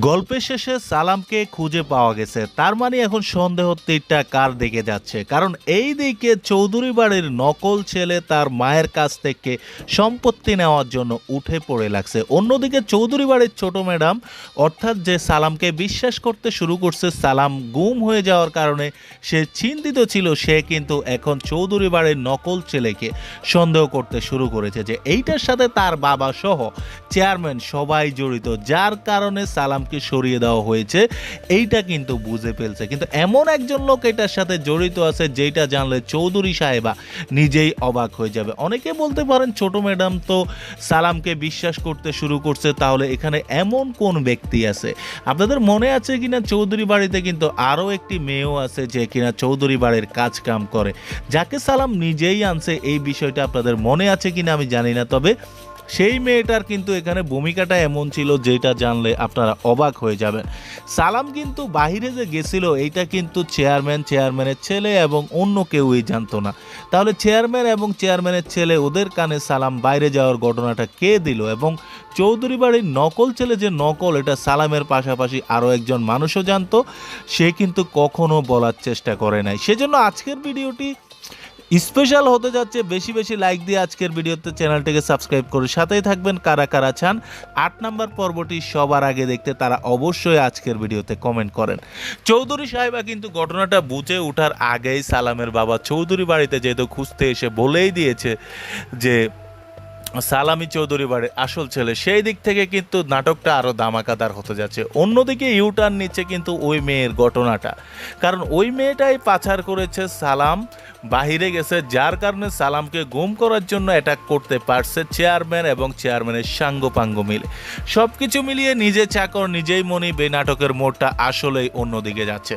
গল্পের শেষে সালামকে খুঁজে পাওয়া গেছে। তার মানে এখন সন্দেহ তীরটা কার দিকে যাচ্ছে? কারণ এই দিকে চৌধুরী বাড়ির নকল ছেলে তার মায়ের কাছ থেকে সম্পত্তি নেওয়ার জন্য উঠে পড়ে লাগছে। অন্যদিকে চৌধুরী বাড়ির ছোট ম্যাডাম, অর্থাৎ যে সালামকে বিশ্বাস করতে শুরু করছে, সালাম গুম হয়ে যাওয়ার কারণে সে চিন্তিত ছিল, সে কিন্তু এখন চৌধুরী বাড়ির নকল ছেলেকে সন্দেহ করতে শুরু করেছে যে এইটার সাথে তার বাবা সহ চেয়ারম্যান সবাই জড়িত, যার কারণে সালামকে সরিয়ে দেওয়া হয়েছে, এইটা কিন্তু বুঝে ফেলছে। কিন্তু এমন একজন লোক এটার সাথে জড়িত আছে যেটা জানলে চৌধুরী সাহেবা নিজেই অবাক হয়ে যাবে। অনেকে বলতে পারেন, ছোট ম্যাডাম তো সালামকে বিশ্বাস করতে শুরু করছে, তাহলে এখানে এমন কোন ব্যক্তি আছে? আপনাদের মনে আছে কিনা? চৌধুরী বাড়িতে কিন্তু আরও একটি মেয়েও আছে যে কিনা চৌধুরী বাড়ির কাজ কাম করে। যাকে সালাম নিজেই আনছে, এই বিষয়টা আপনাদের মনে আছে কিনা আমি জানি না। তবে সেই মেয়েটার কিন্তু এখানে ভূমিকাটা এমন ছিল যেটা জানলে আপনারা অবাক হয়ে যাবেন। সালাম কিন্তু বাহিরে যে গেছিল, এইটা কিন্তু চেয়ারম্যান, চেয়ারম্যানের ছেলে এবং অন্য কেউই জানতো না। তাহলে চেয়ারম্যান এবং চেয়ারম্যানের ছেলে, ওদের কানে সালাম বাইরে যাওয়ার ঘটনাটা কে দিল? এবং চৌধুরী বাড়ির নকল ছেলে যে নকল, এটা সালামের পাশাপাশি আরও একজন মানুষও জানতো, সে কিন্তু কখনো বলার চেষ্টা করে নাই। সেজন্য আজকের ভিডিওটি স্পেশাল হতে যাচ্ছে বেশি বেশি লাইক দিয়ে আজকের ভিডিওতে চ্যানেলটিকে সাবস্ক্রাইব করে সাথেই থাকবেন কারা কারা চান। আট নাম্বার পর্বটি সবার আগে দেখতে তারা অবশ্যই আজকের ভিডিওতে কমেন্ট করেন। চৌধুরী সাহেবা কিন্তু ঘটনাটা বুঝে ওঠার আগেই সালামের বাবা চৌধুরী বাড়িতে যেহেতু খুঁজতে এসে বলেই দিয়েছে যে, সালামি চৌধুরী বাড়ির আসল ছেলে, সেই দিক থেকে কিন্তু নাটকটা আরও দামাকাদার হতে যাচ্ছে। অন্যদিকে ইউটার্ন নিচ্ছে কিন্তু ওই মেয়ের ঘটনাটা। কারণ ওই মেয়েটাই পাচার করেছে সালাম বাহিরে গেছে, যার কারণে সালামকে গুম করার জন্য অ্যাটাক করতে পারছে চেয়ারম্যান এবং চেয়ারম্যানের সাঙ্গপাঙ্গ মিলে। সব কিছু মিলিয়ে নিজে চাকর, নিজেই মনিব এই নাটকের মোড়টা আসলেই অন্যদিকে যাচ্ছে।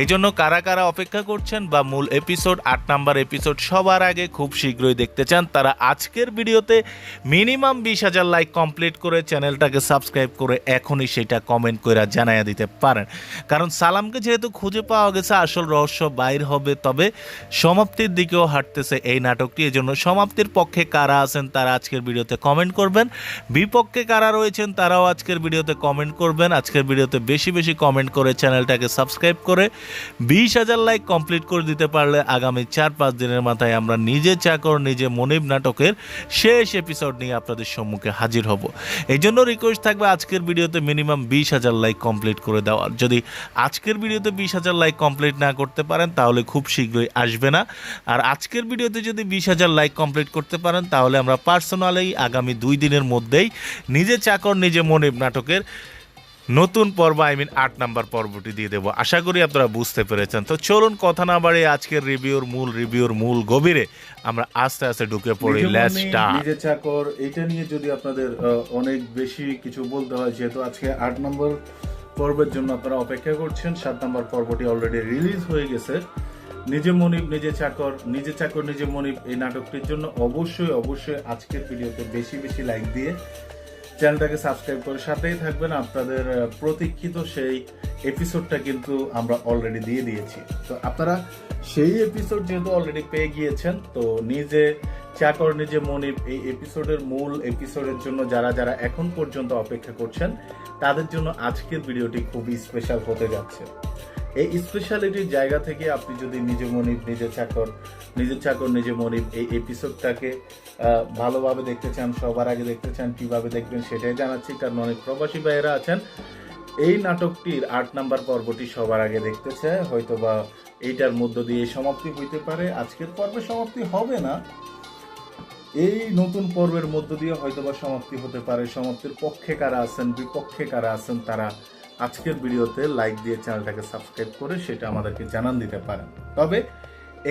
এই জন্য কারা কারা অপেক্ষা করছেন বা মূল এপিসোড, আট নাম্বার এপিসোড সবার আগে খুব শীঘ্রই দেখতে চান, তারা আজকের ভিডিওতে মিনিমাম বিশ হাজার লাইক কমপ্লিট করে চ্যানেলটাকে সাবস্ক্রাইব করে এখনই সেটা কমেন্ট করে জানাইয়া দিতে পারেন। কারণ সালামকে যেহেতু খুঁজে পাওয়া গেছে, আসল রহস্য বাইর হবে, তবে সমাপ্তির দিকেও হাঁটতেছে এই নাটকটি। এজন্য সমাপ্তির পক্ষে কারা আছেন তারা আজকের ভিডিওতে কমেন্ট করবেন। বিপক্ষে কারা রয়েছেন তারাও আজকের ভিডিওতে কমেন্ট করবেন। আজকের ভিডিওতে বেশি বেশি কমেন্ট করে চ্যানেলটাকে সাবস্ক্রাইব করে বিশ হাজার লাইক কমপ্লিট করে দিতে পারলে আগামী চার পাঁচ দিনের মাথায় আমরা নিজে চাকর, নিজে মনিব নাটকের শেষ এপিসোড নিয়ে আপনাদের সম্মুখে হাজির হব। এই জন্য রিকোয়েস্ট থাকবে আজকের ভিডিওতে মিনিমাম বিশ হাজার লাইক কমপ্লিট করে দেওয়ার। যদি আজকের ভিডিওতে বিশ হাজার লাইক কমপ্লিট না করতে পারেন, তাহলে খুব শীঘ্রই আসবে না। আর আজকের ভিডিওতে যদি বিশ হাজার লাইক কমপ্লিট করতে পারেন তাহলে আমরা পার্সোনালি আগামী দুই দিনের মধ্যেই নিজে চাকর নিজে মনিব নাটকের নতুন পর্ব আই মিন আট নাম্বার পর্বটি দিয়ে দেবো। আশা করি আপনারা বুঝতে পেরেছেন। তো চলুন কথা না বাড়িয়ে আজকের রিভিউর মূল রিভিউর মূল গভীরে আমরা আস্তে আস্তে ঢুকে পড়ি। লেটস নিজে চাকর এটা নিয়ে যদি আপনাদের অনেক বেশি কিছু বলতে হয় যেহেতু আজকে আট নম্বর পর্বের জন্য আপনারা অপেক্ষা করছেন সাত নম্বর পর্বটি অলরেডি রিলিজ হয়ে গেছে। নিজে মনিব, নিজে চাকর নিজে চাকর, নিজে মনিব এই নাটকটির জন্য অবশ্যই অবশ্যই আজকের ভিডিওতে বেশি বেশি লাইক দিয়ে চ্যানেলটাকে সাবস্ক্রাইব করে সাথেই থাকবেন। আপনাদের প্রতীক্ষিত সেই এপিসোডটা কিন্তু আমরা অলরেডি দিয়ে দিয়েছি। তো আপনারা সেই এপিসোড যেহেতু অলরেডি পেয়ে গিয়েছেন, তো নিজে চাকর, নিজে মনিব এই এপিসোডের মূল এপিসোডের জন্য যারা যারা এখন পর্যন্ত অপেক্ষা করছেন, তাদের জন্য আজকের ভিডিওটি খুবই স্পেশাল হতে যাচ্ছে। এই স্পেশালিটির জায়গা থেকে আপনি যদি নিজে মনিব, নিজে চাকর নিজে চাকর, নিজে মনিব এই এপিসোডটাকে ভালোভাবে দেখতে চান, সবার আগে দেখতে চান, কীভাবে দেখবেন সেটাই জানাচ্ছি। কারণ অনেক প্রবাসী ভাইয়েরা আছেন। এই নাটকটির আট নাম্বার পর্বটি সবার আগে দেখতে চায় হয়তো বা এইটার মধ্য দিয়ে সমাপ্তি হইতে পারে। আজকের পর্বে সমাপ্তি হবে না। এই নতুন পর্বের মধ্য দিয়ে হয়তো বা সমাপ্তি হতে পারে। সমাপ্তির পক্ষে কারা আছেন, বিপক্ষে কারা আছেন, তারা আজকের ভিডিওতে লাইক দিয়ে চ্যানেলটাকে সাবস্ক্রাইব করে সেটা আমাদেরকে জানান দিতে পারেন। তবে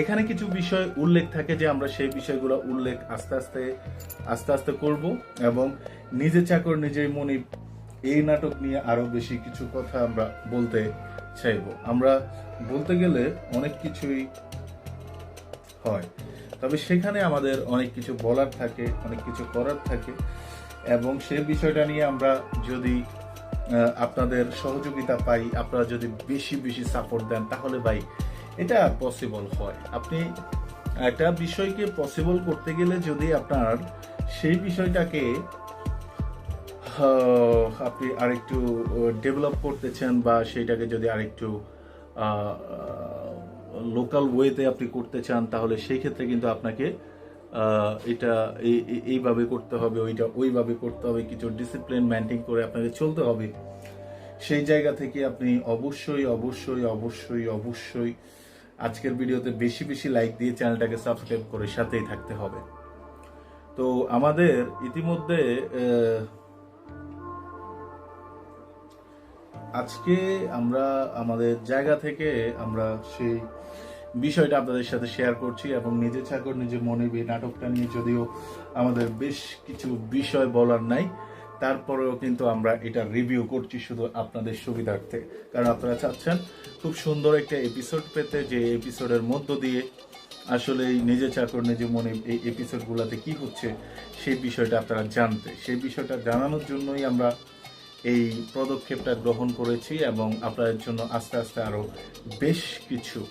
এখানে কিছু বিষয় উল্লেখ থাকে যে আমরা সেই বিষয়গুলো উল্লেখ আস্তে আস্তে আস্তে আস্তে করব এবং নিজে চাকর নিজেই মনি এই নাটক নিয়ে আরও বেশি কিছু কথা আমরা বলতে চাইব। আমরা বলতে গেলে অনেক কিছুই হয়, তবে সেখানে আমাদের অনেক কিছু বলার থাকে, অনেক কিছু করার থাকে এবং সে বিষয়টা নিয়ে আমরা যদি আপনাদের সহযোগিতা পাই, আপনারা যদি বেশি বেশি সাপোর্ট দেন, তাহলে ভাই এটা পসিবল হয়। আপনি একটা বিষয়কে পসিবল করতে গেলে যদি আপনার সেই বিষয়টাকে আপনি আরেকটু ডেভেলপ করতেছেন বা সেইটাকে যদি আরেকটু লোকাল ওয়েতে আপনি করতে চান, তাহলে সেই ক্ষেত্রে কিন্তু আপনাকে এটা এই- এই- এইভাবে করতে হবে, ওইটা ওইভাবে করতে হবে, কিছু ডিসিপ্লিন মেনটেন করে আপনাকে চলতে হবে। সেই জায়গা থেকে আপনি অবশ্যই অবশ্যই অবশ্যই অবশ্যই আজকের ভিডিওতে বেশি বেশি লাইক দিয়ে চ্যানেলটাকে সাবস্ক্রাইব করে সাথেই থাকতে হবে। তো আমাদের ইতিমধ্যে আজকে আমরা আমাদের জায়গা থেকে আমরা সেই বিষয়টা আপনাদের সাথে শেয়ার করছি এবং নিজে চাকর নিজে মনে এই নাটকটা নিয়ে যদিও আমাদের বেশ কিছু বিষয় বলার নাই, তারপরেও কিন্তু আমরা এটা রিভিউ করছি শুধু আপনাদের সুবিধার্থে। কারণ আপনারা চাচ্ছেন খুব সুন্দর একটা এপিসোড পেতে, যে এপিসোডের মধ্য দিয়ে আসলে এই নিজে চাকর নিজে মনে এই এপিসোডগুলোতে কি হচ্ছে, সেই বিষয়টা আপনারা জানতে। সেই বিষয়টা জানানোর জন্যই আমরা এই পদক্ষেপটা গ্রহণ করেছি এবং আপনাদের জন্য আস্তে আস্তে আরও বেশ কিছু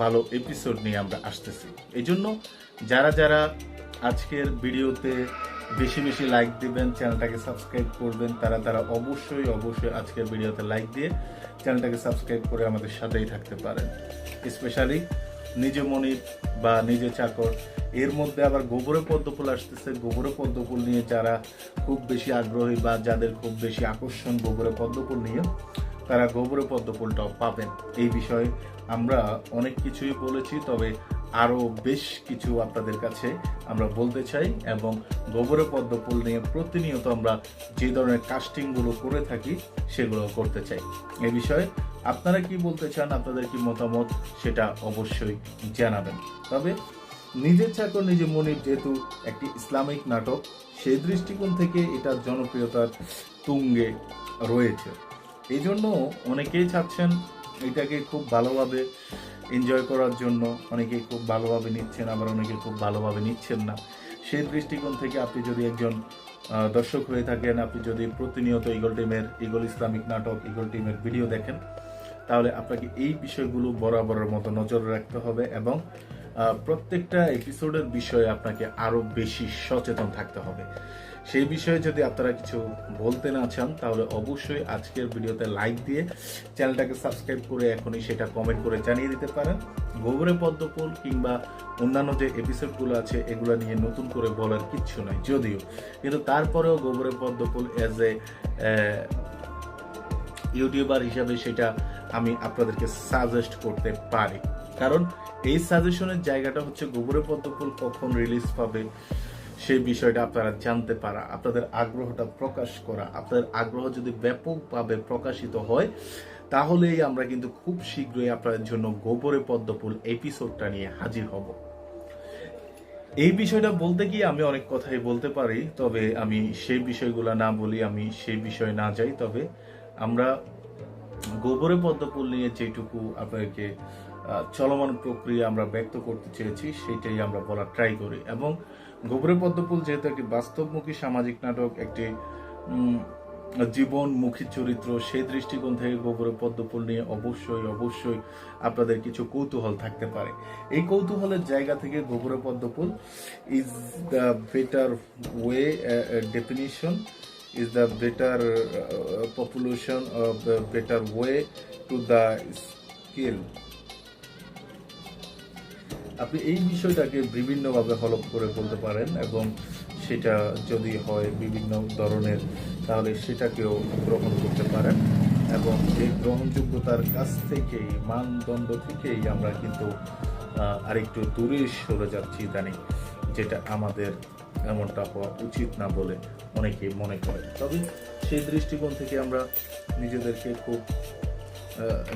ভালো এপিসোড নিয়ে আমরা আসতেছি। এই জন্য যারা যারা আজকের ভিডিওতে বেশি বেশি লাইক দিবেন চ্যানেলটাকে সাবস্ক্রাইব করবেন, তারা তারা অবশ্যই অবশ্যই আজকের ভিডিওতে লাইক দিয়ে চ্যানেলটাকে সাবস্ক্রাইব করে আমাদের সাথেই থাকতে পারেন। স্পেশালি নিজে মনির বা নিজে চাকর, এর মধ্যে আবার গোবরে পদ্মফুল আসতেছে। গোবরে পদ্মফুল নিয়ে যারা খুব বেশি আগ্রহী বা যাদের খুব বেশি আকর্ষণ গোবরে পদ্মফুল নিয়ে তারা গোবরে পদ্মফুলটাও পাবেন। এই বিষয়ে আমরা অনেক কিছুই বলেছি, তবে আরও বেশ কিছু আপনাদের কাছে আমরা বলতে চাই এবং গোবরে পদ্মফুল নিয়ে প্রতিনিয়ত আমরা যে ধরনের কাস্টিংগুলো করে থাকি, সেগুলো করতে চাই। এ বিষয়ে আপনারা কি বলতে চান, আপনাদের কি মতামত, সেটা অবশ্যই জানাবেন। তবে নিজের চাকর নিজে মনির যেহেতু একটি ইসলামিক নাটক সেই দৃষ্টিকোণ থেকে এটা জনপ্রিয়তার তুঙ্গে রয়েছে। এই জন্য অনেকেই চাচ্ছেন এটাকে খুব ভালোভাবে এনজয় করার জন্য, অনেকেই খুব ভালোভাবে নিচ্ছেন, আবার অনেকে খুব ভালোভাবে নিচ্ছেন না। সেই দৃষ্টিকোণ থেকে আপনি যদি একজন দর্শক হয়ে থাকেন, আপনি যদি প্রতিনিয়ত ইগল টিমের, ইগল ইসলামিক নাটক, ইগল টিমের ভিডিও দেখেন, তাহলে আপনাকে এই বিষয়গুলো বরাবরের মতো নজর রাখতে হবে এবং প্রত্যেকটা এপিসোডের বিষয়ে আপনাকে আরও বেশি সচেতন থাকতে হবে। সেই বিষয়ে যদি আপনারা কিছু বলতে না চান, তাহলে অবশ্যই আজকের ভিডিওতে লাইক দিয়ে চ্যানেলটাকে সাবস্ক্রাইব করে এখনই সেটা কমেন্ট করে জানিয়ে দিতে পারেন। গোবরে পদ্মফুল কিংবা অন্যান্য যে এপিসোডগুলো আছে, এগুলো নিয়ে নতুন করে বলার কিচ্ছু নাই। যদিও, কিন্তু তারপরেও গোবরে পদ্মফুল এজ এ ইউটিউবার হিসাবে সেটা আমি আপনাদেরকে সাজেস্ট করতে পারি। কারণ এই সাজেশনের জায়গাটা হচ্ছে গোবরে পদ্মফুল কখন রিলিজ পাবে সেই বিষয়টা আপনারা জানতে পারা, আপনাদের আগ্রহটা প্রকাশ করা, আপনাদের আগ্রহ যদি ব্যাপকভাবে প্রকাশিত হয়, তাহলেই আমরা কিন্তু খুব শীঘ্রই আপনাদের জন্য গোবরে পদ্মফুল এপিসোডটা নিয়ে হাজির হব। এই বিষয়টা বলতে গিয়ে আমি অনেক কথাই বলতে পারি, তবে আমি সেই বিষয়গুলো না বলি, আমি সেই বিষয়ে না যাই। তবে আমরা গোবরে পদ্মফুল নিয়ে যেটুকু আপনাদেরকে চলমান প্রক্রিয়া আমরা ব্যক্ত করতে চেয়েছি, সেইটাই আমরা বলার ট্রাই করি। এবং গোবরে পদ্মফুল যেহেতু একটি বাস্তবমুখী সামাজিক নাটক একটি জীবনমুখী চরিত্র সেই দৃষ্টিকোণ থেকে গোবরে পদ্মফুল নিয়ে অবশ্যই অবশ্যই আপনাদের কিছু কৌতূহল থাকতে পারে। এই কৌতূহলের জায়গা থেকে গোবরে পদ্মফুল is the better way definition is the better uh, population of the better way to the আপনি এই বিষয়টাকে বিভিন্নভাবে হলপ করে বলতে পারেন এবং সেটা যদি হয় বিভিন্ন ধরনের, তাহলে সেটাকেও গ্রহণ করতে পারেন এবং এই গ্রহণযোগ্যতার কাছ থেকেই, মানদণ্ড থেকেই আমরা কিন্তু আরেকটু দূরে সরে যাচ্ছি ইদানিং, যেটা আমাদের এমনটা হওয়া উচিত না বলে অনেকে মনে করে। তবে সেই দৃষ্টিকোণ থেকে আমরা নিজেদেরকে খুব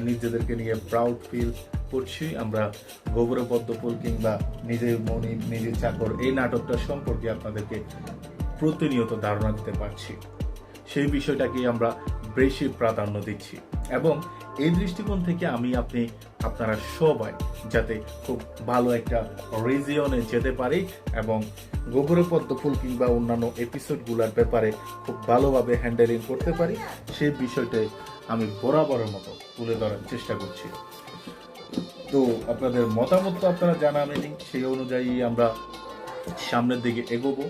নিজেদেরকে নিয়ে প্রাউড ফিল করছি। আমরা গোবরে পদ্মপুল কিংবা নিজের মনি, নিজের চাকর, এই নাটকটা সম্পর্কে আপনাদেরকে প্রতিনিয়ত ধারণা দিতে পারছি। সেই বিষয়টাকেই আমরা বেশি প্রাধান্য দিচ্ছি। এবং এই দৃষ্টিকোণ থেকে আমি আপনি, আপনারা সবাই যাতে খুব ভালো একটা রিজিয়নে যেতে পারি এবং গোবরে পদ্মফুল কিংবা অন্যান্য এপিসোডগুলোর ব্যাপারে খুব ভালোভাবে হ্যান্ডেলিং করতে পারি সেই বিষয়টাই আমি বরাবরের মতো তুলে ধরার চেষ্টা করছি। তো আপনাদের মতামত তো আপনারা জানাবেনই, সেই অনুযায়ী আমরা সামনের দিকে এগোবো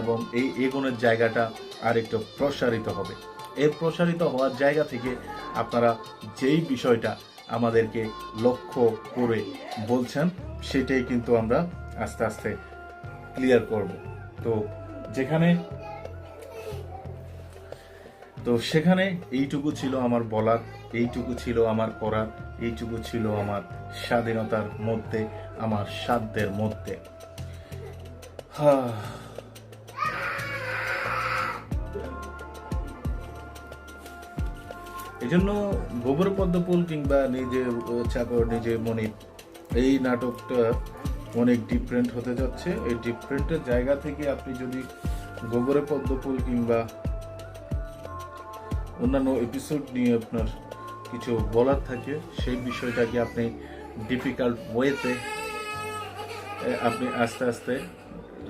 এবং এই এগোনোর জায়গাটা আর একটু প্রসারিত হবে। এর প্রসারিত হওয়ার জায়গা থেকে আপনারা যেই বিষয়টা আমাদেরকে লক্ষ্য করে বলছেন, সেটাই কিন্তু আমরা আস্তে আস্তে ক্লিয়ার করব। তো যেখানে তো সেখানে এইটুকু ছিল আমার বলার, এইটুকু ছিল আমার করার, এইটুকু ছিল আমার স্বাধীনতার মধ্যে, আমার সাধ্যের মধ্যে। হা এই জন্য গোবর পদ্মপুল কিংবা নিজে চাকর, নিজে মনিপ এই নাটকটা অনেক ডিফারেন্ট হতে যাচ্ছে। এই ডিফারেন্টের জায়গা থেকে আপনি যদি গোবরে পদ্মপুল কিংবা অন্যান্য এপিসোড নিয়ে আপনার কিছু বলার থাকে, সেই বিষয়টাকে আপনি ডিফিকাল্ট ওয়েতে আপনি আস্তে আস্তে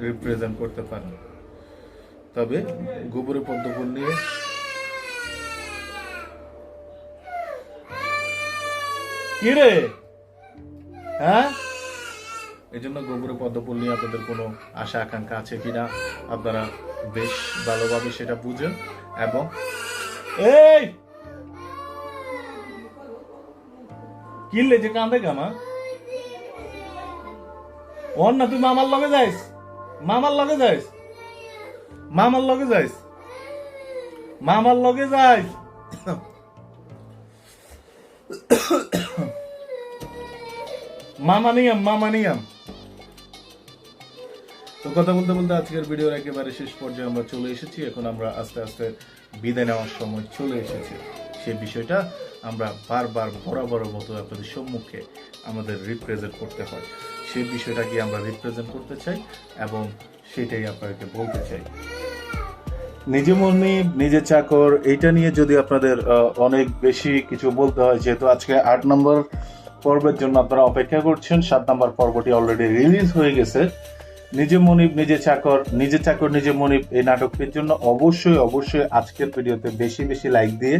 রিপ্রেজেন্ট করতে পারেন। তবে গোবরে পদ্মফুল নিয়ে কি রে হ্যাঁ? এই জন্য গোবরে পদ্মফুল নিয়ে আপনাদের কোনো আশা আকাঙ্ক্ষা আছে কিনা? আপনারা বেশ ভালোভাবে সেটা বুঝেন এবং এই! কিনলে যে কান্দে কামা ওর না তুই মামার লগে যাইস? মামার লগে যাইস? মামার লগে যাইস? মামার লগে যাইস? মামা নিয়াম মামা নিয়াম। তো কথা বলতে বলতে আজকের ভিডিওর একেবারে শেষ পর্যায়ে আমরা চলে এসেছি। এখন আমরা আস্তে আস্তে বিদায় নেওয়ার সময় চলে এসেছি। সেই বিষয়টা আমরা বারবার বরাবর মতো আপনাদের সম্মুখে আমাদের রিপ্রেজেন্ট করতে হয়। সেই বিষয়টাকে আমরা রিপ্রেজেন্ট করতে চাই এবং সেটাই আপনাদেরকে বলতে চাই। নিজে মনি, নিজে চাকর এইটা নিয়ে যদি আপনাদের অনেক বেশি কিছু বলতে হয়, যেহেতু আজকে আট নম্বর পর্বের জন্য আপনারা অপেক্ষা করছেন। সাত নম্বর পর্বটি অলরেডি রিলিজ হয়ে গেছে। নিজে মনিব, নিজে চাকর নিজে চাকর, নিজে মনিব এই নাটকটির জন্য অবশ্যই অবশ্যই আজকের ভিডিওতে বেশি বেশি লাইক দিয়ে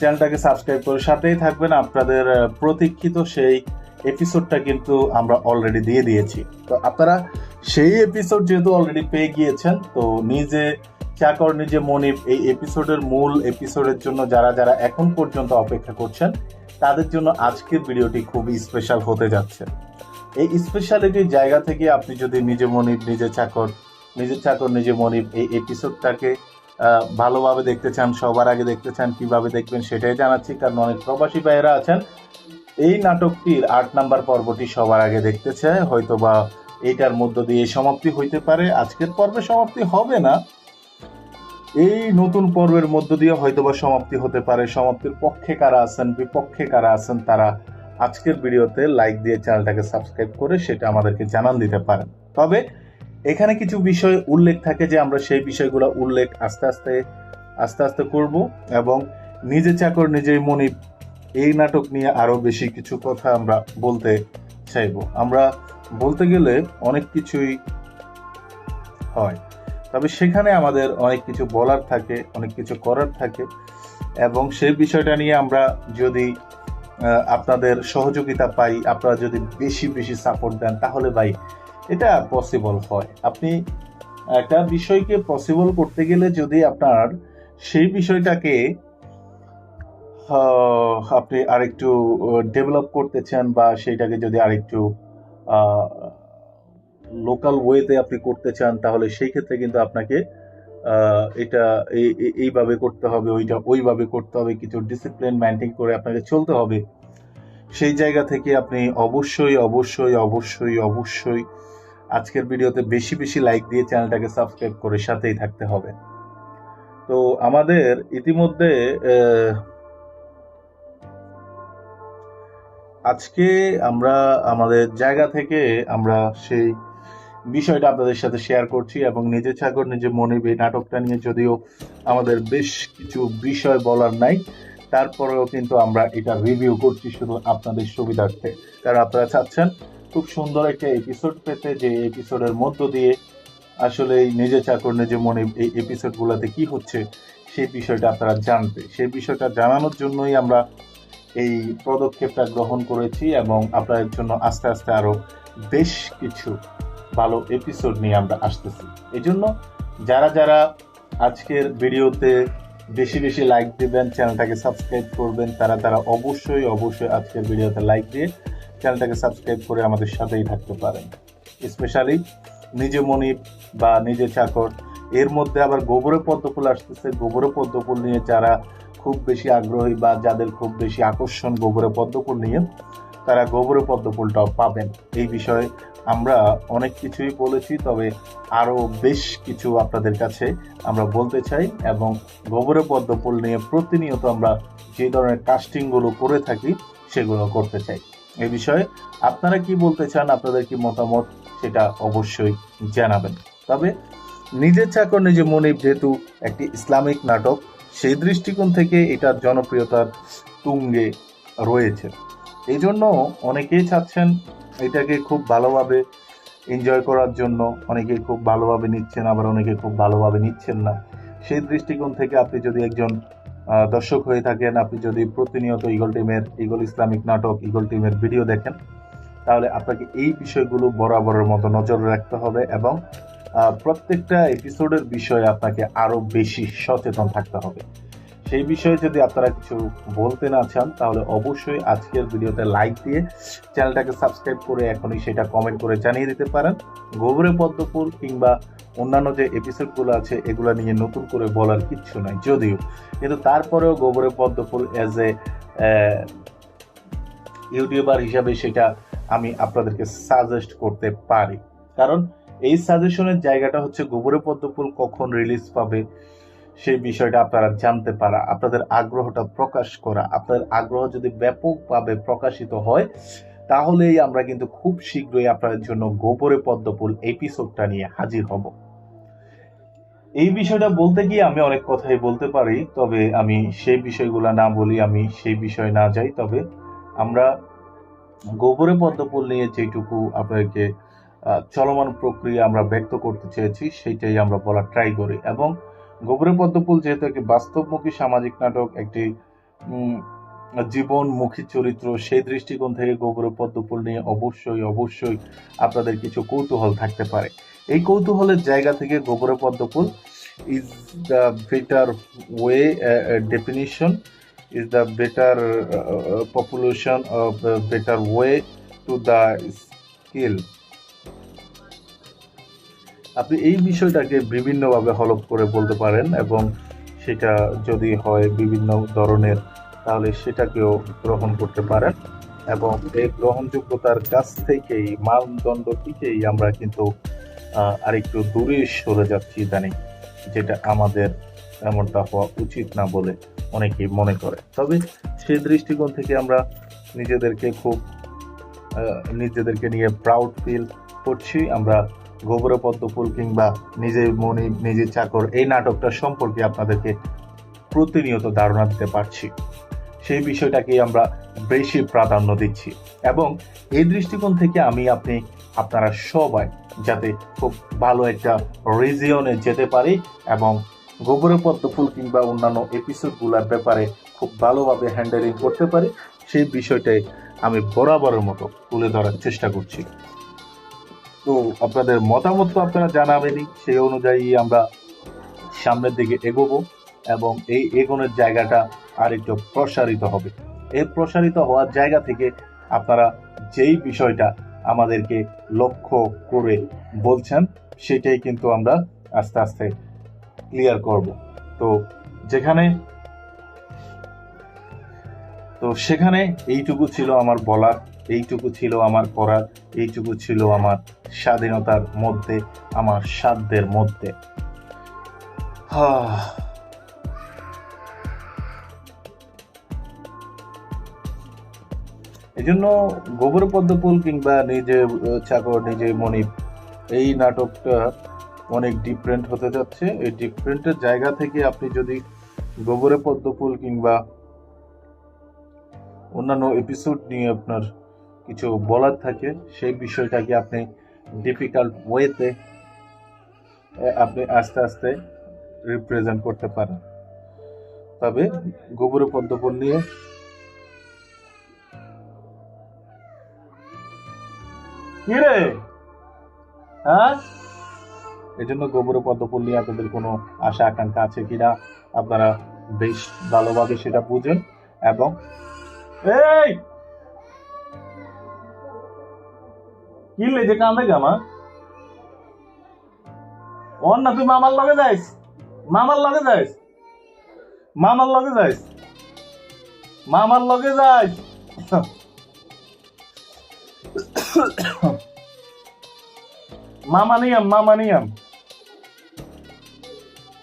চ্যানেলটাকে সাবস্ক্রাইব করে সাথেই থাকবেন। আপনাদের প্রতীক্ষিত সেই এপিসোডটা কিন্তু আমরা অলরেডি দিয়ে দিয়েছি। তো আপনারা সেই এপিসোড যেহেতু অলরেডি পেয়ে গিয়েছেন, তো নিজে চাকর নিজে মনিব এই এপিসোডের মূল এপিসোডের জন্য যারা যারা এখন পর্যন্ত অপেক্ষা করছেন, তাদের জন্য আজকের ভিডিওটি খুবই স্পেশাল হতে যাচ্ছে। এই স্পেশালিটির জায়গা থেকে আপনি যদি নিজে মনিব নিজে চাকর নিজে চাকর, নিজে মনিব এই এপিসোডটাকে ভালোভাবে দেখতে চান, সবার আগে দেখতে চান, কীভাবে দেখবেন সেটাই জানাচ্ছি, কারণ অনেক প্রবাসী ভাইয়েরা আছেন। এই নাটকটির আট নাম্বার পর্বটি সবার আগে দেখতে চায় হয়তো বা এইটার মধ্য দিয়ে সমাপ্তি হইতে পারে, আজকের পর্বে সমাপ্তি হবে না এই নতুন পর্বের মধ্য দিয়ে হয়তোবা সমাপ্তি হতে পারে। সমাপ্তির পক্ষে কারা আছেন, বিপক্ষে কারা আছেন, তারা আজকের ভিডিওতে লাইক দিয়ে চ্যানেলটাকে সাবস্ক্রাইব করে সেটা আমাদেরকে জানান দিতে পারেন। তবে এখানে কিছু বিষয় উল্লেখ থাকে যে আমরা সেই বিষয়গুলো উল্লেখ আস্তে আস্তে আস্তে আস্তে করব এবং নিজে চাকর নিজেই মনিব, এই নাটক নিয়ে আরও বেশি কিছু কথা আমরা বলতে চাইব। আমরা বলতে গেলে অনেক কিছুই হয়। তবে সেখানে আমাদের অনেক কিছু বলার থাকে, অনেক কিছু করার থাকে এবং সেই বিষয়টা নিয়ে আমরা যদি আপনাদের সহযোগিতা পাই, আপনারা যদি বেশি বেশি সাপোর্ট দেন, তাহলে ভাই এটা পসিবল হয়। আপনি একটা বিষয়কে পসিবল করতে গেলে যদি আপনার সেই বিষয়টাকে আপনি আরেকটু ডেভেলপ করতে চান বা সেইটাকে যদি আরেকটু লোকাল ওয়েতে আপনি করতে চান, তাহলে সেই ক্ষেত্রে কিন্তু আপনাকে এটা এই- এই- এইভাবে করতে হবে, ওইটা, ওইভাবে করতে হবে, কিছু ডিসিপ্লিন মেনটেন করে আপনাকে চলতে হবে। সেই জায়গা থেকে আপনি অবশ্যই অবশ্যই অবশ্যই অবশ্যই আজকের ভিডিওতে বেশি বেশি লাইক দিয়ে চ্যানেলটাকে সাবস্ক্রাইব করে সাথেই থাকতে হবে। তো আমাদের ইতিমধ্যে আজকে আমরা, আমাদের জায়গা থেকে আমরা সেই বিষয়টা আপনাদের সাথে শেয়ার করছি এবং নিজে ছাগর নিজে মনে এই নাটকটা নিয়ে যদিও আমাদের বেশ কিছু বিষয় বলার নাই, তারপরেও কিন্তু আমরা এটা রিভিউ করছি শুধু আপনাদের সুবিধার্থে। কারণ আপনারা চাচ্ছেন খুব সুন্দর একটা এপিসোড পেতে, যে এপিসোডের মধ্য দিয়ে আসলে এই নিজে চাকর নিজে মনে এই এপিসোডগুলোতে কি হচ্ছে, সেই বিষয়টা আপনারা জানতে। সেই বিষয়টা জানানোর জন্যই আমরা এই পদক্ষেপটা গ্রহণ করেছি এবং আপনাদের জন্য আস্তে আস্তে আরও বেশ কিছু ভালো এপিসোড নিয়ে আমরা আসতেছি। এই জন্য যারা যারা আজকের ভিডিওতে বেশি বেশি লাইক দিবেন চ্যানেলটাকে সাবস্ক্রাইব করবেন, তারা তারা অবশ্যই অবশ্যই আজকের ভিডিওতে লাইক দিয়ে চ্যানেলটাকে সাবস্ক্রাইব করে আমাদের সাথেই থাকতে পারেন। স্পেশালি নিজে মনির বা নিজে চাকর, এর মধ্যে আবার গোবরে পদ্মফুল আসতেছে। গোবরে পদ্মফুল নিয়ে যারা খুব বেশি আগ্রহী বা যাদের খুব বেশি আকর্ষণ গোবরে পদ্মফুল নিয়ে, তারা গোবরে পদ্মফুলটাও পাবেন। এই বিষয়ে আমরা অনেক কিছুই বলেছি, তবে আরও বেশ কিছু আপনাদের কাছে আমরা বলতে চাই এবং গোবরে পদ্মফুল নিয়ে প্রতিনিয়ত আমরা যে ধরনের কাস্টিংগুলো করে থাকি, সেগুলো করতে চাই। এ বিষয়ে আপনারা কি বলতে চান, আপনাদের কি মতামত, সেটা অবশ্যই জানাবেন। তবে নিজের চাকর নিজে মনিব যেহেতু একটি ইসলামিক নাটক, সেই দৃষ্টিকোণ থেকে এটার জনপ্রিয়তার তুঙ্গে রয়েছে। এই জন্য অনেকেই চাচ্ছেন এটাকে খুব ভালোভাবে এনজয় করার জন্য অনেকে খুব ভালোভাবে নিচ্ছেন, আবার অনেকে খুব ভালোভাবে নিচ্ছেন না। সেই দৃষ্টিকোণ থেকে আপনি যদি একজন দর্শক হয়ে থাকেন, আপনি যদি প্রতিনিয়ত ইগল টিমের ইগল ইসলামিক নাটক ইগল টিমের ভিডিও দেখেন, তাহলে আপনাকে এই বিষয়গুলো বরাবরের মতো নজর রাখতে হবে এবং প্রত্যেকটা এপিসোডের বিষয়ে আপনাকে আরও বেশি সচেতন থাকতে হবে। সেই বিষয়ে যদি আপনারা কিছু বলতে না চান, তাহলে অবশ্যই আজকের ভিডিওতে লাইক দিয়ে চ্যানেলটাকে সাবস্ক্রাইব করে এখনই সেটা কমেন্ট করে জানিয়ে দিতে পারেন। গোবরে পদ্মফুল কিংবা অন্যান্য যে এপিসোডগুলো আছে, এগুলো নিয়ে নতুন করে বলার কিচ্ছু নাই। যদিও, কিন্তু তারপরেও গোবরে পদ্মফুল অ্যাজ এ ইউটিউবার হিসাবে সেটা আমি আপনাদেরকে সাজেস্ট করতে পারি। কারণ এই সাজেশনের জায়গাটা হচ্ছে গোবরে পদ্মফুল কখন রিলিজ পাবে সেই বিষয়টা আপনারা জানতে পারা, আপনাদের আগ্রহটা প্রকাশ করা, আপনাদের আগ্রহ যদি ব্যাপকভাবে প্রকাশিত হয়, তাহলেই আমরা কিন্তু খুব শীঘ্রই আপনাদের জন্য গোবরে পদ্মফুল এপিসোডটা নিয়ে হাজির হব। এই বিষয়টা বলতে গিয়ে আমি অনেক কথাই বলতে পারি, তবে আমি সেই বিষয়গুলো না বলি, আমি সেই বিষয় না যাই। তবে আমরা গোবরে পদ্মফুল নিয়ে যেটুকু আপনাদেরকে চলমান প্রক্রিয়া আমরা ব্যক্ত করতে চেয়েছি, সেইটাই আমরা বলার ট্রাই করি। এবং গোবরে পদ্মফুল যেহেতু একটি বাস্তবমুখী সামাজিক নাটক একটি জীবনমুখী চরিত্র সেই দৃষ্টিকোণ থেকে গোবরে পদ্মফুল নিয়ে অবশ্যই অবশ্যই আপনাদের কিছু কৌতূহল থাকতে পারে। এই কৌতূহলের জায়গা থেকে গোবরে পদ্মফুল is the better way definition better uh, population of uh, better way to the skill. আপনি এই বিষয়টাকে বিভিন্নভাবে হলপ করে বলতে পারেন এবং সেটা যদি হয় বিভিন্ন ধরনের, তাহলে সেটাকেও গ্রহণ করতে পারেন এবং এই গ্রহণযোগ্যতার কাছ থেকেই, মানদণ্ড থেকেই আমরা কিন্তু আরেকটু দূরে সরে যাচ্ছি ইদানিং, যেটা আমাদের এমনটা হওয়া উচিত না বলে অনেকেই মনে করে। তবে সেই দৃষ্টিকোণ থেকে আমরা নিজেদেরকে খুব নিজেদেরকে নিয়ে প্রাউড ফিল করছি। আমরা গোবরে পদ্মফুল কিংবা নিজের মনি নিজের চাকর, এই নাটকটা সম্পর্কে আপনাদেরকে প্রতিনিয়ত ধারণা দিতে পারছি। সেই বিষয়টাকেই আমরা বেশি প্রাধান্য দিচ্ছি। এবং এই দৃষ্টিকোণ থেকে আমি, আপনি, আপনারা সবাই যাতে খুব ভালো একটা রিজিয়নে যেতে পারি এবং গোবরে পদ্মফুল কিংবা অন্যান্য এপিসোডগুলোর ব্যাপারে খুব ভালোভাবে হ্যান্ডেলিং করতে পারি, সেই বিষয়টাই আমি বরাবরের মতো তুলে ধরার চেষ্টা করছি। তো আপনাদের মতামত তো আপনারা জানাবেনই, সেই অনুযায়ী আমরা সামনের দিকে এগোবো এবং এই এগোনোর জায়গাটা আর একটু প্রসারিত হবে। এই প্রসারিত হওয়ার জায়গা থেকে আপনারা যেই বিষয়টা আমাদেরকে লক্ষ্য করে বলছেন, সেটাই কিন্তু আমরা আস্তে আস্তে ক্লিয়ার করব। তো যেখানে তো সেখানে এইটুকু ছিল আমার বলার। এইটুকু ছিল আমার করার এইটুকু ছিল আমার স্বাধীনতার মধ্যে, আমার সাধ্যের মধ্যে। এই জন্য গোবর পদ্মপুল কিংবা নিজে চাকর নিজে মনিব এই নাটকটা অনেক ডিফারেন্ট হতে যাচ্ছে এই ডিফারেন্টের জায়গা থেকে আপনি যদি গোবরে পদ্মফুল কিংবা অন্যান্য এপিসোড নিয়ে আপনার কিছু বলার থাকে, সেই বিষয়টাকে আপনি ডিফিকাল্ট ওয়েতে আপনি আস্তে আস্তে রিপ্রেজেন্ট করতে পারেন। তবে গোবরে পদ্মফুল নিয়ে কি রে? হ্যাঁ? এই জন্য গোবর পদ্মফুল নিয়ে আপনাদের কোনো আশা, আকাঙ্ক্ষা আছে কিনা আপনারা বেশ ভালোভাবে সেটা বুঝেন এবং এই! কি লেজে কান্দে গামা ওর না, তুই মামার লগে যাইস। মামার লগে যাইস। মামার লগে যাইস। মামার লগে যাইস। মামা নিয়াম মামা নিয়াম।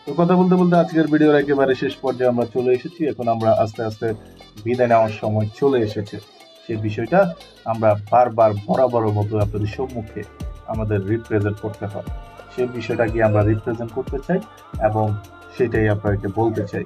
তো কথা বলতে বলতে আজকের ভিডিওর একেবারে শেষ পর্যায়ে আমরা চলে এসেছি। এখন আমরা আস্তে আস্তে বিদায় নেওয়ার সময় চলে এসেছে। সেই বিষয়টা আমরা বারবার বরাবর মতো আপনাদের সম্মুখে আমাদের রিপ্রেজেন্ট করতে হয়। সেই বিষয়টাকে আমরা রিপ্রেজেন্ট করতে চাই এবং সেটাই আপনাকে বলতে চাই।